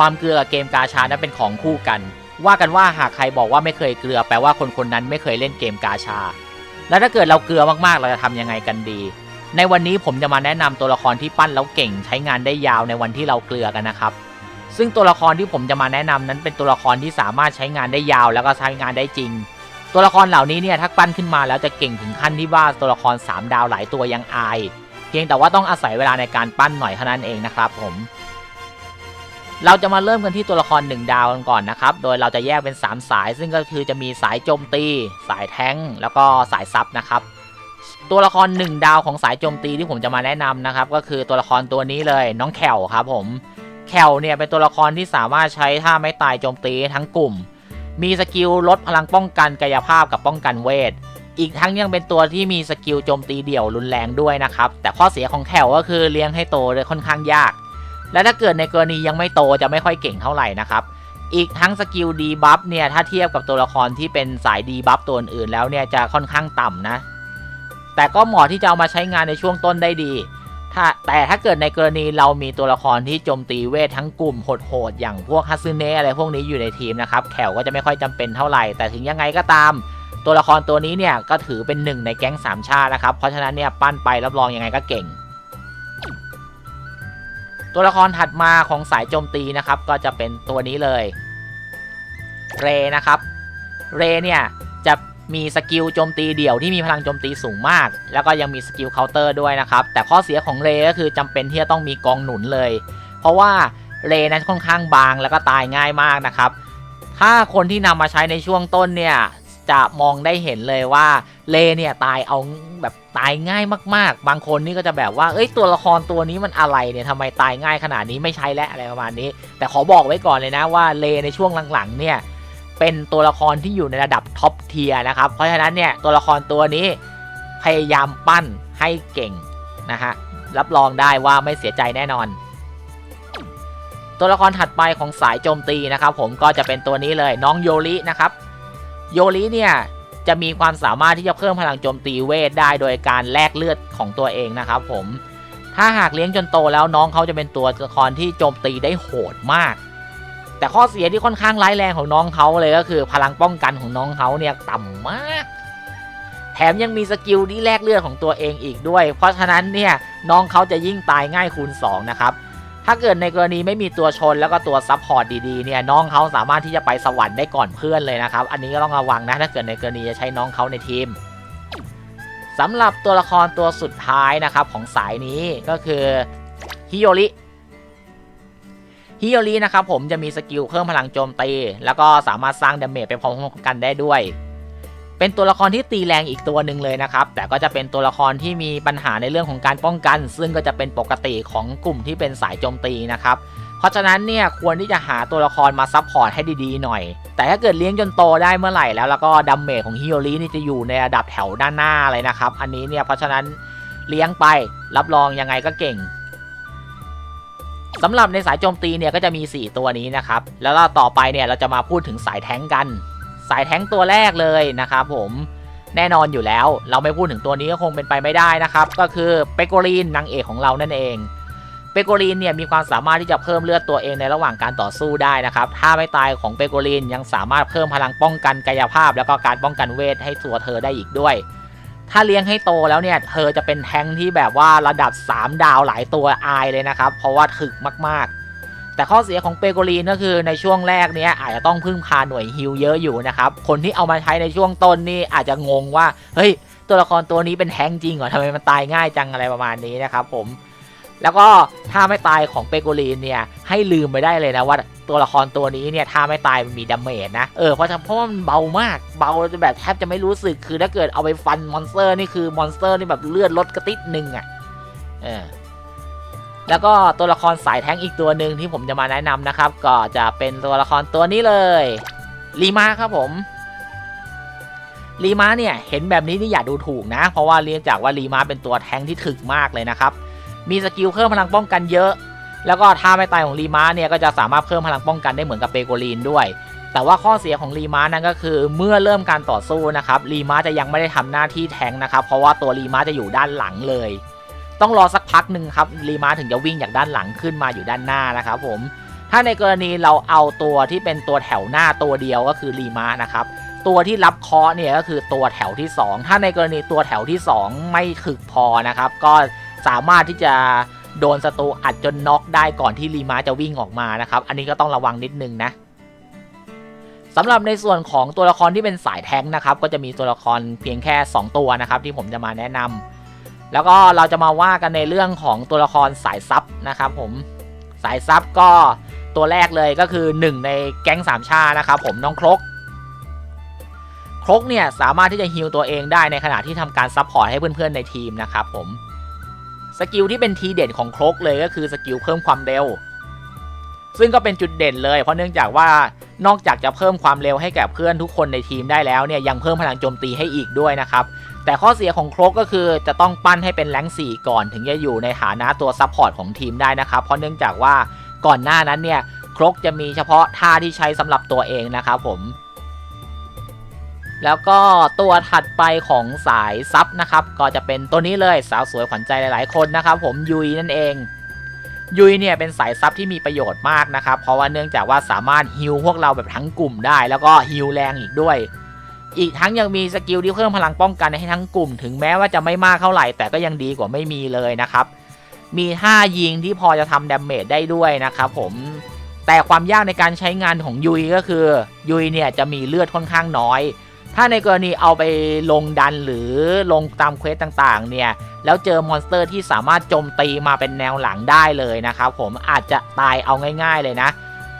ความเกลือกับเกมกาชานั้นเป็นของคู่กัน ว่ากันว่าหากใครบอกว่าไม่เคยเกลือแปลว่าคนคนนั้นไม่เคยเล่นเกมกาชา แล้วถ้าเกิดเราเกลือมากๆ เราจะทำยังไงกันดี ในวันนี้ผมจะมาแนะนำตัวละครที่ปั้นแล้วเก่ง ใช้งานได้ยาวในวันที่เราเกลือกันนะครับซึ่งตัวละครที่ผมจะมาแนะนำนั้นเป็นตัวละครที่สามารถใช้งานได้ยาวแล้วก็ใช้งานได้จริง ตัวละครเหล่านี้เนี่ยถ้าปั้นขึ้นมาแล้วจะเก่งถึงขั้นที่ว่าตัวละคร 3 ดาวหลายตัวยังอาย เพียงแต่ว่าต้องอาศัยเวลาในการปั้นหน่อยเท่านั้นเองนะครับผม เราจะมาเริ่มกันที่ตัวละคร 1 ดาวกันก่อนนะครับ โดยเราจะแยกเป็น 3 สาย ซึ่งก็คือจะมีสายโจมตี สายแท้งแล้วก็สายซับนะครับ ตัวละคร 1 ดาวของสายโจมตีที่ผมจะมาแนะนำนะครับ ก็คือตัวละครตัวนี้เลยน้องแขวครับผมแคลเนี่ยเป็นตัวละครที่สามารถใช้ท่าไม่ตายโจมตีทั้งกลุ่ม มีสกิลลดพลังป้องกันกายภาพกับป้องกันเวท อีกทั้งยังเป็นตัวที่มีสกิลโจมตีเดี่ยวรุนแรงด้วยนะครับ แต่ข้อเสียของแคลก็คือเลี้ยงให้โตเลยค่อนข้างยาก และถ้าเกิดในกรณียังไม่โตจะไม่ค่อยเก่งเท่าไหร่นะครับ อีกทั้งสกิลดีบัฟเนี่ยถ้าเทียบกับตัวละครที่เป็นสายดีบัฟตัวอื่นแล้วเนี่ยจะค่อนข้างต่ำนะ แต่ก็เหมาะที่จะเอามาใช้งานในช่วงต้นได้ดีถ้าแต่ถ้าเกิดในกรณีเรามีตัวละครที่โจมตีเวททั้งกลุ่มโหดๆอย่างพวกฮัซึเนะอะไรพวกนี้อยู่ในทีมนะครับแขวก็จะไม่ค่อยจำเป็นเท่าไหร่ แต่ถึงยังไงก็ตาม ตัวละครตัวนี้เนี่ยก็ถือเป็นหนึ่งในแก๊งสามชาตินะครับ เพราะฉะนั้นเนี่ยปั้นไปรับรองยังไงก็เก่ง ตัวละครถัดมาของสายโจมตีนะครับ ก็จะเป็นตัวนี้เลย เรนะครับ เรเนี่ยจะมีสกิลโจมตีเดี่ยวที่มีพลังโจมตีสูงมาก แล้วก็ยังมีสกิลเคาน์เตอร์ด้วยนะครับ แต่ข้อเสียของเรก็คือจำเป็นที่จะต้องมีกองหนุนเลย เพราะว่าเรนั้นค่อนข้างบางแล้วก็ตายง่ายมากนะครับ ถ้าคนที่นำมาใช้ในช่วงต้นเนี่ยจะมองได้เห็นเลยว่าเลเนี่ยตายเอาแบบ ตายง่ายมากๆ บางคนนี่ก็จะแบบว่า เอ้ยตัวละครตัวนี้มันอะไรเนี่ยทำไมตายง่ายขนาดนี้ไม่ใช้แล้วอะไรประมาณนี้ แต่ขอบอกไว้ก่อนเลยนะว่าเลในช่วงหลังๆ เนี่ยเป็นตัวละครที่อยู่ในระดับท็อปเทียร์นะครับ เพราะฉะนั้นเนี่ยตัวละครตัวนี้พยายามปั้นให้เก่งนะฮะรับรองได้ว่าไม่เสียใจแน่นอน ตัวละครถัดไปของสายโจมตีนะครับ ผมก็จะเป็นตัวนี้เลยน้องโยรินะครับ โยริเนี่ย จะมีความสามารถที่จะเพิ่มพลังโจมตีเวทได้โดยการแลกเลือดของตัวเองนะครับผม ถ้าหากเลี้ยงจนโตแล้วน้องเขาจะเป็นตัวละครที่โจมตีได้โหดมาก แต่ข้อเสียที่ค่อนข้างร้ายแรงของน้องเขาเลยก็คือพลังป้องกันของน้องเขาเนี่ยต่ำมาก แถมยังมีสกิลที่แลกเลือดของตัวเองอีกด้วย เพราะฉะนั้นเนี่ยน้องเขาจะยิ่งตายง่ายคูณ2นะครับ ถ้าเกิดในกรณีไม่มีตัวชนแล้วก็ตัวซับพอร์ตดีๆเนี่ยน้องเขาสามารถที่จะไปสวรรค์ได้ก่อนเพื่อนเลยนะครับ อันนี้ก็ต้องระวังนะถ้าเกิดในกรณีจะใช้น้องเขาในทีมสำหรับตัวละครตัวสุดท้ายนะครับของสายนี้ก็คือฮิโยริฮิโยรินะครับผมจะมีสกิลเพิ่มพลังโจมตี แล้วก็สามารถสร้างดาเมจไปพร้อมๆกันได้ด้วย เป็นตัวละครที่ตีแรงอีกตัวหนึ่งเลยนะครับ แต่ก็จะเป็นตัวละครที่มีปัญหาในเรื่องของการป้องกัน ซึ่งก็จะเป็นปกติของกลุ่มที่เป็นสายโจมตีนะครับเพราะฉะนั้นเนี่ยควรที่จะหาตัวละครมาซับพอร์ตให้ดีๆหน่อย แต่ถ้าเกิดเลี้ยงจนโตได้เมื่อไหร่แล้วแล้วก็ดัมเมจของฮิโอรินี่จะอยู่ในระดับแถวด้านหน้าเลยนะครับ อันนี้เนี่ยเพราะฉะนั้นเลี้ยงไปรับรองยังไงก็เก่งสำหรับในสายโจมตีเนี่ยก็จะมี 4 ตัวนี้นะครับ แล้วต่อไปเนี่ยเราจะมาพูดถึงสายแท้งกัน สายแท้งตัวแรกเลยนะครับผมแน่นอนอยู่แล้ว เราไม่พูดถึงตัวนี้ก็คงเป็นไปไม่ได้นะครับ ก็คือเปโกรีนนางเอกของเรานั่นเองเปโกรีนเนี่ยมีความสามารถที่จะเพิ่มเลือดตัวเองในระหว่างการต่อสู้ได้นะครับ ถ้าไม่ตายของเปโกรีนยังสามารถเพิ่มพลังป้องกันกายภาพ แล้วก็การป้องกันเวทให้ตัวเธอได้อีกด้วย ถ้าเลี้ยงให้โตแล้วเนี่ยเธอจะเป็นแท้งที่แบบว่าระดับ 3 ดาวหลายตัวอายเลยนะครับ เพราะว่าถึกมากๆ แต่ข้อเสียของเปโกรีนก็คือในช่วงแรกเนี้ยอาจจะต้องพึ่งพาหน่วยฮิลเยอะอยู่นะครับคนที่เอามาใช้ในช่วงต้นนี่อาจจะงงว่าเฮ้ยตัวละครตัวนี้เป็นแท้งจริงเหรอทำไมมันตายง่ายจังอะไรประมาณนี้นะครับผมแล้วก็ถ้าไม่ตายของเปโกรีนเนี่ยให้ลืมไปได้เลยนะว่าตัวละครตัวนี้เนี่ยถ้าไม่ตายมันมีดาเมจนะเออเพราะเพราะว่ามันเบามากเบาจนแบบแทบจะไม่รู้สึกคือถ้าเกิดเอาไปฟันมอนสเตอร์นี่คือมอนสเตอร์นี่แบบเลือดลดกระติดหนึ่งอะ่ะเออ แล้วก็ตัวละครสายแท้งอีกตัวหนึ่งที่ผมจะมาแนะนำนะครับ ก็จะเป็นตัวละครตัวนี้เลยรีมาครับผมรีมาเนี่ยเห็นแบบนี้นี่อย่าดูถูกนะ เพราะว่าเรียนจากว่ารีมาเป็นตัวแท้งที่ถึกมากเลยนะครับ มีสกิลเพิ่มพลังป้องกันเยอะ แล้วก็ท่าไม่ตายของรีมาเนี่ยก็จะสามารถเพิ่มพลังป้องกันได้เหมือนกับเปโกลีนด้วย แต่ว่าข้อเสียของรีมานั่นก็คือเมื่อเริ่มการต่อสู้นะครับรีมาจะยังไม่ได้ทำหน้าที่แทงนะครับ เพราะว่าตัวรีมาจะอยู่ด้านหลังเลย ต้องรอสักพักหนึ่งครับรีมาถึงจะวิ่งจากด้านหลังขึ้นมาอยู่ด้านหน้านะครับผมถ้าในกรณีเราเอาตัวที่เป็นตัวแถวหน้าตัวเดียวก็คือรีมานะครับตัวที่รับเคาะเนี่ยก็คือตัวแถวที่ 2 ถ้าในกรณีตัวแถวที่ 2 ไม่ถึกพอนะครับ ก็สามารถที่จะโดนศัตรูอัดจนน็อกได้ก่อนที่รีมาจะวิ่งออกมานะครับ อันนี้ก็ต้องระวังนิดนึงนะสำหรับในส่วนของตัวละครที่เป็นสายแท้งนะครับ ก็จะมีตัวละครเพียงแค่ 2 ตัวนะครับ ที่ผมจะมาแนะนำ แล้วก็เราจะมาว่ากันในเรื่องของตัวละครสายซับนะครับผมสายซับก็ตัวแรกเลยก็คือ 1 ในแก๊งสามชานะครับผมน้องครกครกเนี่ยสามารถที่จะฮิลตัวเองได้ในขณะที่ทำการซับพอร์ตให้เพื่อนๆในทีมนะครับผมสกิลที่เป็นทีเด่นของครกเลยก็คือสกิลเพิ่มความเร็ว ซึ่งก็เป็นจุดเด่นเลยเพราะเนื่องจากว่านอกจากจะเพิ่มความเร็วให้แก่เพื่อนทุกคนในทีมได้แล้วเนี่ยยังเพิ่มพลังโจมตีให้อีกด้วยนะครับ แต่ข้อเสียของโครกก็คือจะต้องปั้นให้เป็นแรงสี่ก่อนถึงจะอยู่ในฐานะตัวซับพอร์ตของทีมได้นะครับ เพราะเนื่องจากว่าก่อนหน้านั้นเนี่ยครกจะมีเฉพาะท่าที่ใช้สำหรับตัวเองนะครับผมแล้วก็ตัวถัดไปของสายซับนะครับ ก็จะเป็นตัวนี้เลยสาวสวยขวัญใจหลาย ๆ คนนะครับ ผมยุยนั่นเอง ยุยเนี่ยเป็นสายซับที่มีประโยชน์มากนะครับ เพราะว่าเนื่องจากว่าสามารถฮิลพวกเราแบบทั้งกลุ่มได้ แล้วก็ฮิลแรงอีกด้วย อีกทั้งยังมีสกิลที่เพิ่มพลังป้องกันให้ทั้งกลุ่ม ถึงแม้ว่าจะไม่มากเท่าไหร่ แต่ก็ยังดีกว่าไม่มีเลยนะครับ มีท่ายิงที่พอจะทำดาเมจได้ด้วยนะครับผมแต่ความยากในการใช้งานของยุยก็คือ ยุยเนี่ยจะมีเลือดค่อนข้างน้อย ถ้าในกรณีเอาไปลงดันหรือลงตามเควสต่างๆ เนี่ย แล้วเจอมอนสเตอร์ที่สามารถโจมตีมาเป็นแนวหลังได้เลยนะครับผมอาจจะตายเอาง่าย ๆเลยนะ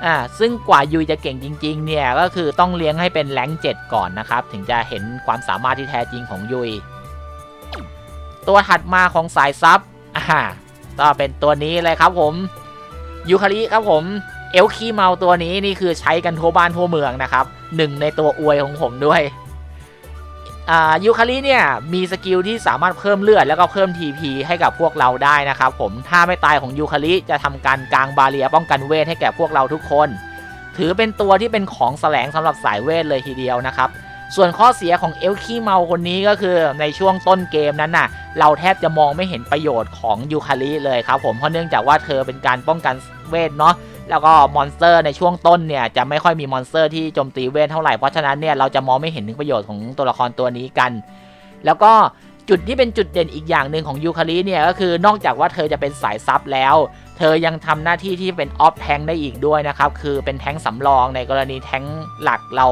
อ่าซึ่งกว่ายุยจะเก่งจริงๆเนี่ยก็คือต้องเลี้ยงให้เป็นแรงเจ็ดก่อนนะครับ ถึงจะเห็นความสามารถที่แท้จริงของยุยตัวถัดมาของสายซับอ่าก็เป็นตัวนี้เลยครับผมยูคาริครับผมเอลคีเมาตัวนี้นี่คือใช้กันทั่วบ้านทั่วเมืองนะครับหนึ่งในตัวอวยของผมด้วย ยูคาริเนี่ยมีสกิลที่สามารถเพิ่มเลือดแล้วก็เพิ่ม TP ให้กับพวกเราได้นะครับผมถ้าไม่ตายของยูคาริจะทำการกลางบาเรียป้องกันเวทให้แก่พวกเราทุกคน ถือเป็นตัวที่เป็นของแสลงสำหรับสายเวทเลยทีเดียวนะครับส่วนข้อเสียของเอลคีเมาคนนี้ก็คือในช่วงต้นเกมนั้นน่ะ เราแทบจะมองไม่เห็นประโยชน์ของยูคาริเลยครับผมเพราะเนื่องจากว่าเธอเป็นการป้องกันเวทเนาะ แล้วก็มอนสเตอร์ในช่วงต้นเนี่ยจะไม่ค่อยมีมอนสเตอร์ที่โจมตีเวทเท่าไหร่เพราะฉะนั้นเนี่ยเราจะมองไม่เห็นถึงประโยชน์ของตัวละครตัวนี้กัน แล้วก็จุดที่เป็นจุดเด่นอีกอย่างหนึ่งของยูคาริเนี่ยก็คือนอกจากว่าเธอจะเป็นสายซับแล้ว เธอยังทำหน้าที่ที่เป็นออฟแทงได้อีกด้วยนะครับคือเป็นแทงสำรองในกรณีแทงหลักเรา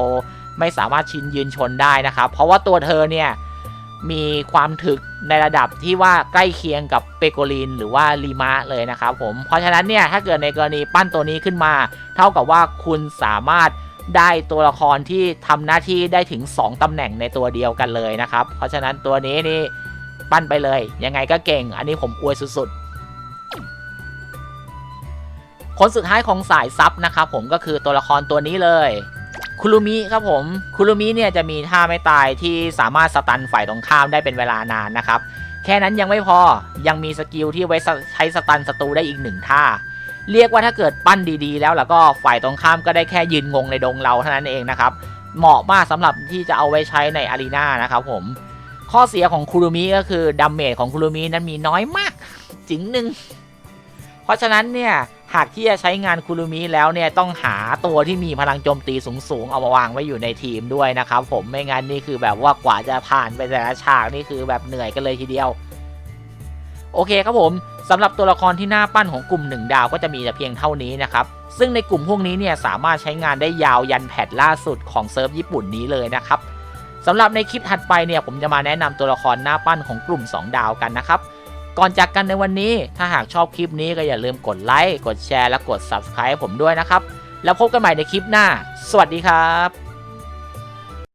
ไม่สามารถชินยืนชนได้นะครับเพราะว่าตัวเธอเนี่ย มีความถึกในระดับที่ว่าใกล้เคียงกับเปโกลินหรือว่าลีมาเลยนะครับผม เพราะฉะนั้นเนี่ยถ้าเกิดในกรณีปั้นตัวนี้ขึ้นมา เท่ากับว่าคุณสามารถได้ตัวละครที่ทำหน้าที่ได้ถึง 2 ตำแหน่งในตัวเดียวกันเลยนะครับ เพราะฉะนั้นตัวนี้นี่ปั้นไปเลย ยังไงก็เก่ง อันนี้ผมอวยสุดๆ คนสุดท้ายของสายซับนะครับผมก็คือตัวละครตัวนี้เลย คุรุมิครับผม คุรุมิเนี่ยจะมีท่าไม่ตายที่สามารถสตันฝ่ายตรงข้ามได้เป็นเวลานานนะครับ แค่นั้นยังไม่พอยังมีสกิลที่ไว้ใช้สตันศัตรูได้อีกหนึ่งท่า เรียกว่าถ้าเกิดปั้นดีๆ แล้วแล้วก็ฝ่ายตรงข้ามก็ได้แค่ยืนงงในดงเราเท่านั้นเองนะครับ เหมาะมากสำหรับที่จะเอาไว้ใช้ในอารีนานะครับผม ข้อเสียของคุรุมิก็คือดัมเมจของคุรุมินั้นมีน้อยมากจิงหนึ่งเพราะฉะนั้นเนี่ย หากที่จะใช้งานคุรุมิแล้วเนี่ยต้องหาตัวที่มีพลังโจมตีสูงๆ เอามาวางไว้อยู่ในทีมด้วยนะครับผมไม่งั้นนี่คือแบบว่ากว่าจะผ่านไปแต่ละฉากนี่คือแบบเหนื่อยกันเลยทีเดียว โอเคครับผมสำหรับตัวละครที่หน่าปั้นของกลุ่ม 1 ดาวก็จะมีแต่เพียงเท่านี้นะครับ ซึ่งในกลุ่มพวกนี้เนี่ยสามารถใช้งานได้ยาวยันแพทล่าสุดของเซิร์ฟญี่ปุ่นนี้เลยนะครับสำหรับในคลิปถัดไปเนี่ยผมจะมาแนะนำตัวละครหน้าปั้นของกลุ่ม 2 ดาวกันนะครับ ก่อนจากกันในวันนี้ ถ้าหากชอบคลิปนี้ก็อย่าลืมกดไลค์ กดแชร์ และกด Subscribe ผมด้วยนะครับ แล้วพบกันใหม่ในคลิปหน้า สวัสดีครับ